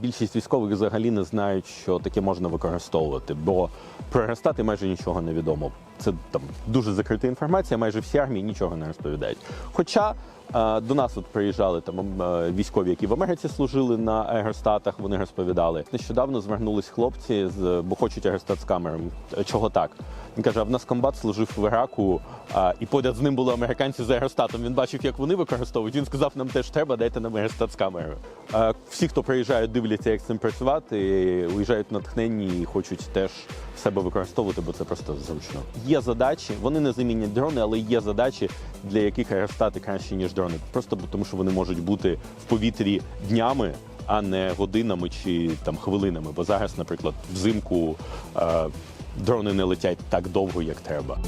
Більшість військових взагалі не знають, що таке можна використовувати, бо про аеростати майже нічого не відомо. Це там дуже закрита інформація, майже всі армії нічого не розповідають. Хоча до нас от приїжджали там е, військові, які в Америці служили на аеростатах, вони розповідали. Нещодавно звернулись хлопці, з, бо хочуть аеростат з камерами. Е, Чого так? Він каже: а в нас комбат служив в Іраку, і поряд з ним були американці з аеростатом. Він бачив, як вони використовують. Він сказав, нам теж треба, дайте нам аеростат з камерою. Всі, хто приїжджають, дивляться, як з цим працювати, уїжджають натхненні і хочуть теж себе використовувати, бо це просто зручно. Є задачі, вони не замінять дрони, але є задачі, для яких аеростати краще, ніж дрони. Просто тому, що вони можуть бути в повітрі днями. А не годинами чи там хвилинами, бо зараз, наприклад, взимку е, дрони не летять так довго, як треба.